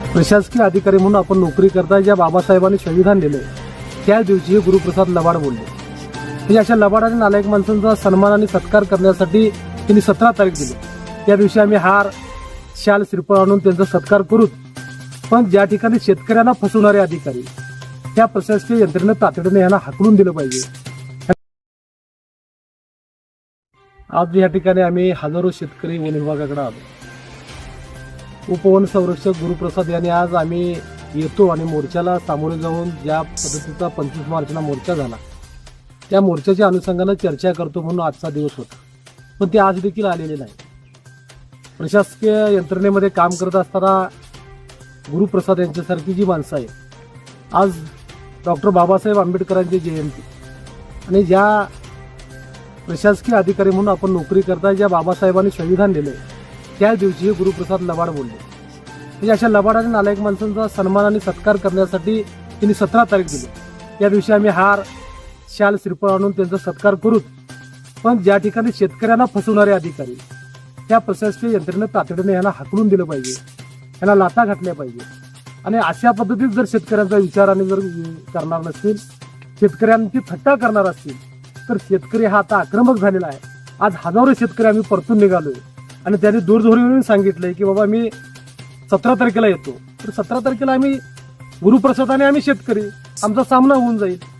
प्रशासकीय अधिकारी म्हणून आपण नोकरी करता ज्या बाबासाहेबांनी संविधान दिले त्या दिवशी गुरुप्रसाद लबाड बोलले. म्हणजे अशा लबाड आणि नालायक माणसांचा सन्मान आणि सत्कार करण्यासाठी त्यांनी सतरा तारीख दिली. त्या दिवशी आम्ही हार शाल श्रीफळ आणून त्यांचा सत्कार करूच पण ज्या ठिकाणी शेतकऱ्यांना फसवणारे अधिकारी त्या प्रशासकीय यंत्रणेनं तातडीने यांना हाकलून दिलं पाहिजे. आज या ठिकाणी आम्ही हजारो शेतकरी वन विभागाकडे आलो. उपवन संरक्षक गुरुप्रसाद यांनी आज आम्ही येतो आणि मोर्चाला सामोरे जाऊन ज्या पद्धतीचा पंचवीस मार्चला मोर्चा झाला त्या मोर्चाच्या अनुषंगानं चर्चा करतो म्हणून आजचा दिवस होता. पण ते आज देखील आलेले नाही. प्रशासकीय यंत्रणेमध्ये काम करत असताना गुरुप्रसाद यांच्यासारखी जी माणसं आहेत आज डॉक्टर बाबासाहेब आंबेडकरांची जयंती आणि ज्या प्रशासकीय अधिकारी म्हणून आपण नोकरी करता ज्या बाबासाहेबांनी संविधान दिलं आहे त्याच दिवशी गुरुप्रसाद लबाड बोलले. म्हणजे अशा लबाड आणि नालायक माणसांचा सन्मान आणि सत्कार करण्यासाठी त्यांनी सतरा तारीख दिली. त्या दिवशी आम्ही हार शाल श्रीफळ आणून त्यांचा सत्कार करू पण ज्या ठिकाणी शेतकऱ्यांना फसवणारे अधिकारी त्या प्रशासकीय यंत्रणेनं तातडीने यांना हाकलून दिलं पाहिजे. यांना लाता घातल्या पाहिजे. आणि अशा पद्धतीत जर शेतकऱ्यांचा विचार आणि जर करणार नसतील शेतकऱ्यांची थट्टा करणार असतील तर शेतकरी हा आता आक्रमक झालेला आहे. आज हजारो शेतकरी आम्ही परतून निघालोय. आणि त्यांनी दूरध्वनीवरून सांगितलंय की बाबा मी सतरा तारखेला येतो. तर सतरा तारखेला आम्ही गुरुप्रसादाने आम्ही शेतकरी. आमचा सामना होऊन जाईल.